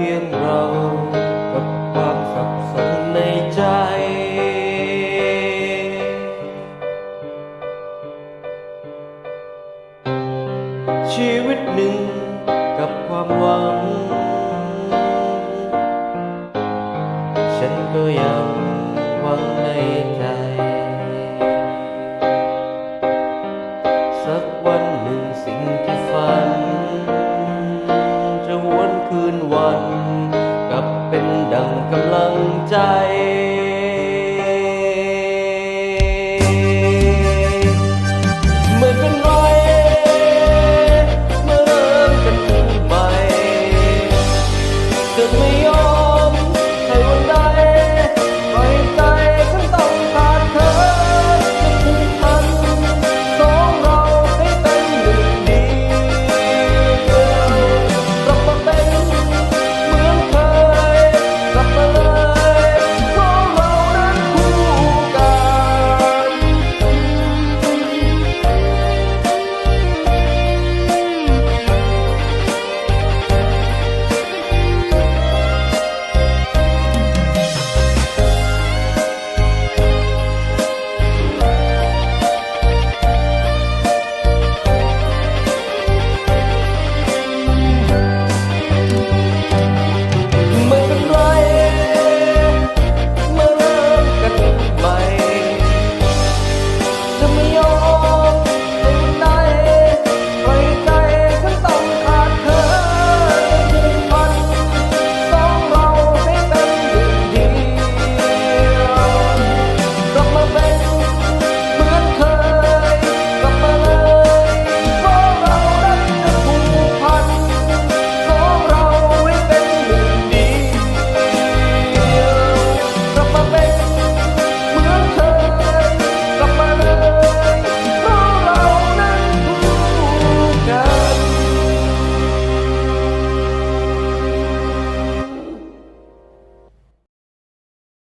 เพียงเรากับความสับสนในใจ ชีวิตหนึ่งกับความหวัง ฉันก็ยังหวังในใจ คืนวัน กลับเป็นดังกำลังใจ